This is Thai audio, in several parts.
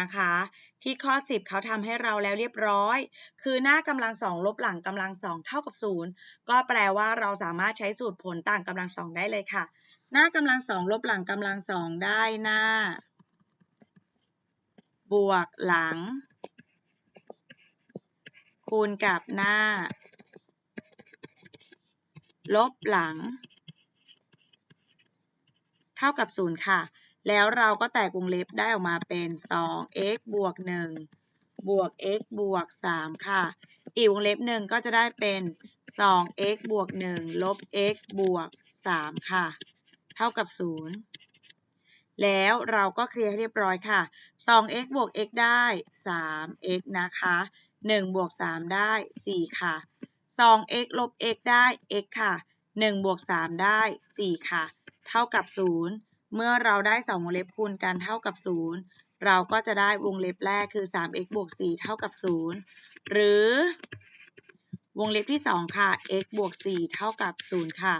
นะคะ ที่ข้อ 10เขาทำให้เราแล้วเรียบร้อย คือหน้ากำลังสองลบหลังกำลังสองเท่ากับศูนย์ก็แปลว่าเราสามารถใช้สูตรผลต่างกำลังสองได้เลยค่ะ หน้ากำลังสองลบหลังกำลังสองได้หน้า บวกหลัง คูณกับหน้า ลบหลังเท่ากับศูนย์ค่ะ แล้วเราก็แตกวงเล็บได้ออกมาเป็น 2x บวก 1 บวก x บวก 3 ค่ะ อีกวงเล็บหนึ่งก็จะได้เป็น 2x บวก 1 ลบ x บวก 3 ค่ะ เท่ากับ 0 แล้วเราก็เคลียร์ให้เรียบร้อยค่ะ 2x บวก x ได้ 3x นะคะ 1 บวก 3 ได้ 4 ค่ะ 2x ลบ x ได้ x ค่ะ 1 บวก 3 ได้ 4 ค่ะ เท่ากับ 0 เมื่อเราได้2วงเล็บคูณกันเท่ากับ 0 เราก็จะได้วงเล็บแรกคือ 3x บวก4เท่ากับ 0 หรือวงเล็บที่ 2 ค่ะ x บวก4เท่ากับ 0 ค่ะ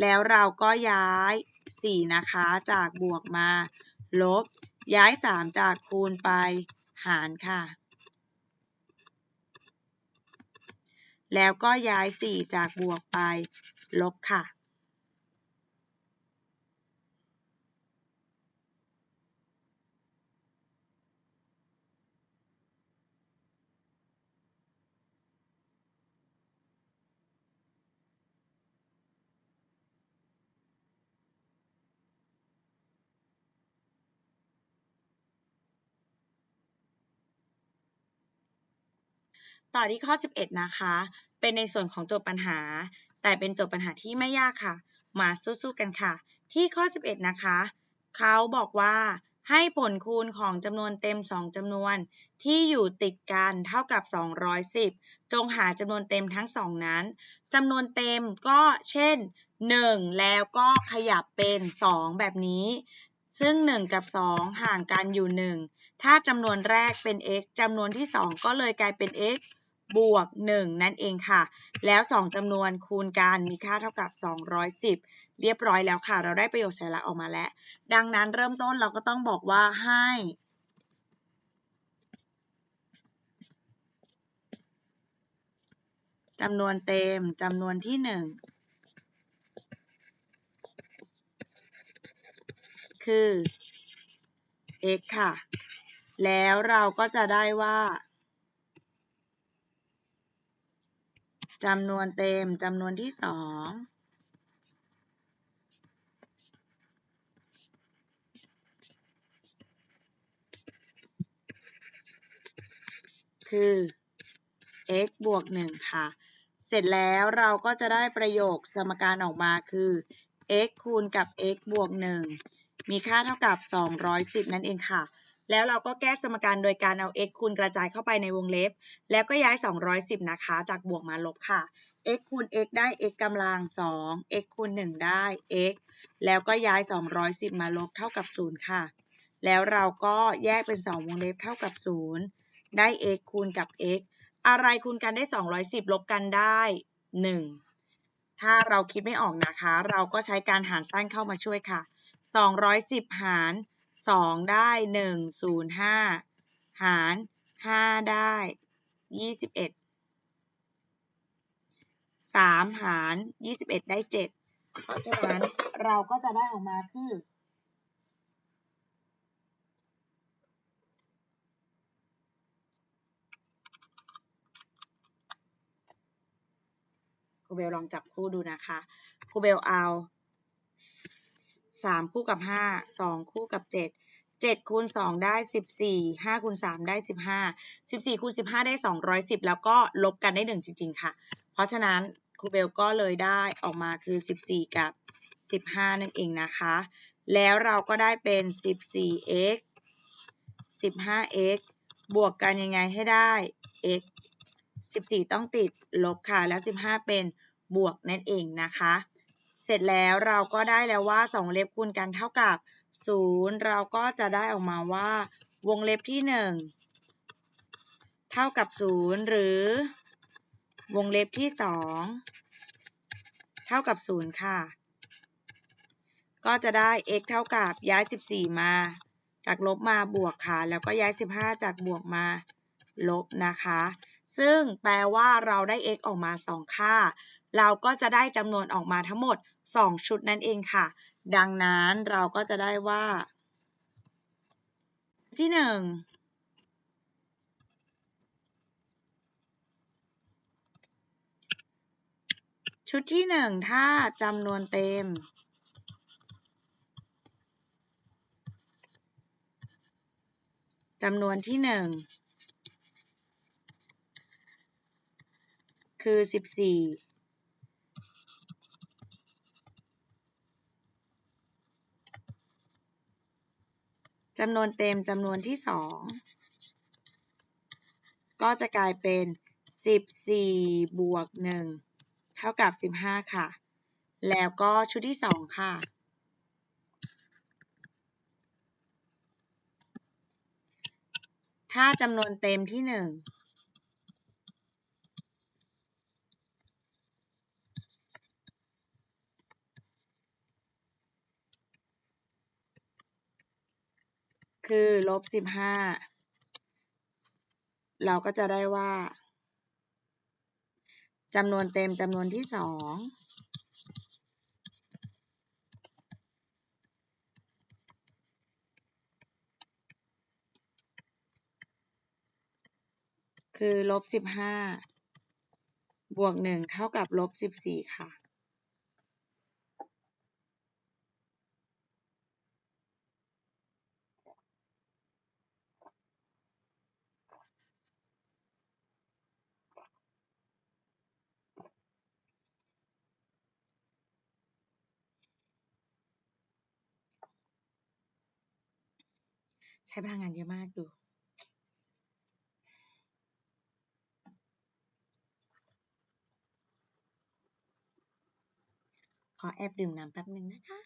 แล้วเราก็ย้าย 4 นะคะจากบวกมา ลบ ย้าย 3 จากคูณไปหารค่ะ แล้วก็ย้าย 4 จากบวกไป ลบค่ะ ต่อที่ข้อ 11 นะคะ เป็นในส่วนของโจทย์ปัญหา แต่เป็นโจทย์ปัญหาที่ไม่ยากค่ะ มาสู้ๆกันค่ะ ที่ข้อ 11 นะคะ เขาบอกว่าให้ผลคูณของจำนวนเต็ม 2จำนวน ที่อยู่ติดกันเท่ากับ 210 จงหาจำนวนเต็มทั้ง 2 นั้นจำนวนเต็มก็เช่น 1 แล้วก็ขยับเป็น 2 แบบนี้ ซึ่ง 1 กับ 2 ห่างกันอยู่ 1 ถ้าจำนวนแรกเป็น x จำนวนที่ 2 ก็เลยกลายเป็น x บวก 1 นั่นเองค่ะ แล้ว 2จำนวนคูณกันมีค่าเท่ากับ 210 เรียบร้อยแล้วค่ะ เราได้ประโยชน์สัญลักษณ์ออกมาแล้ว ดังนั้นเริ่มต้นเราก็ต้องบอกว่าให้จำนวนเต็มจำนวนที่ 1 คือ x ค่ะ แล้วเราก็จะได้ว่า จำนวนเต็มจำนวนที่สองคือ x บวก 1 ค่ะ เสร็จแล้วเราก็จะได้ประโยคสมการออกมาคือ x คูณกับ x บวก 1 มีค่าเท่ากับ 210 นั่นเองค่ะ แล้วเราก็แก้สมการโดยการเอา x คูณกระจายเข้าไปในวงเล็บ แล้วก็ย้าย 210 นะคะ จากบวกมาลบค่ะ x คูณ x ได้ x กำลัง 2 x คูณ 1 ได้ x แล้วก็ย้าย 210 มาลบเท่ากับ 0 ค่ะ แล้วเราก็แยกเป็น 2 วงเล็บเท่ากับ 0 ได้ x คูณกับ x อะไรคูณกันได้ 210 ลบกันได้ 1 ถ้าเราคิดไม่ออกนะคะ เราก็ใช้การหารสั้นเข้ามาช่วยค่ะ 210 หาร สองได้หนึ่งศูนย์ห้าหารห้าได้ยี่สิบเอ็ดสามหารยี่สิบเอ็ดได้เจ็ดเพราะฉะนั้นเราก็จะได้ออกมาคือครูเบลลองจับคู่ดูนะคะครูเบลเอา สามคู่กับห้าสองคู่กับเจ็ดเจ็ดคูณสองได้สิบสี่ห้าคูณสามได้สิบห้าสิบสี่คูณสิบห้าได้สองร้อยสิบแล้วก็ลบกันได้หนึ่งจริง ๆ ค่ะ เพราะฉะนั้นครูเบลก็เลยได้ออกมาคือสิบสี่กับสิบห้านั่นเองนะคะ แล้วเราก็ได้เป็นสิบสี่ x สิบห้าเอ็กบวกกันยังไงให้ได้ x สิบสี่ต้องติดลบค่ะ แล้วสิบห้าเป็นบวกนั่นเองนะคะ เสร็จแล้วเราก็ได้แล้วว่าสองเล็บคูณกันเท่ากับศูนย์เราก็จะได้ออกมาว่า วงเล็บที่หนึ่งเท่ากับศูนย์หรือ วงเล็บที่สองเท่ากับศูนย์ค่ะ ก็จะได้ x เท่ากับย้าย 14 มา จากลบมาบวกค่ะ แล้วก็ย้าย 15 จากบวกมาลบนะคะ ซึ่งแปลว่าเราได้ x ออกมา 2 ค่า เราก็จะได้จำนวนออกมาทั้งหมด 2 ชุดนั่นเองค่ะ ดังนั้นเราก็จะได้ว่า ที่ 1ชุดที่หนึ่งถ้าจำนวนเต็ม จำนวนที่หนึ่ง คือสิบสี่จำนวนเต็มจำนวนที่สองก็จะกลายเป็นสิบสี่บวกหนึ่งเท่ากับ 15 ค่ะ แล้วก็ชุดที่ 2 ค่ะ ถ้าจำนวนเต็มที่ 1 คือลบ15เราก็จะได้ว่าจำนวนเต็มจำนวนที่สองคือลบสิบห้าบวกหนึ่งเท่ากับลบสิบสี่ค่ะ ใช้พลังงานเยอะมากดูขอแอบดื่มน้ำแป๊บหนึ่งนะคะ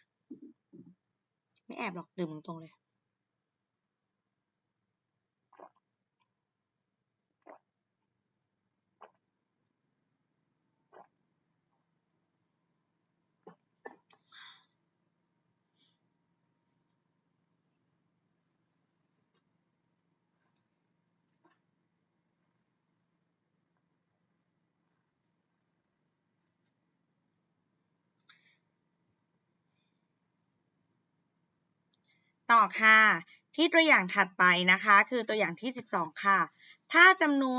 ไม่แอบหรอกดื่มตรงเลย ต่อค่ะ ที่ตัวอย่างถัดไปนะคะ คือตัวอย่างที่ 12 ค่ะ ถ้าจำนวน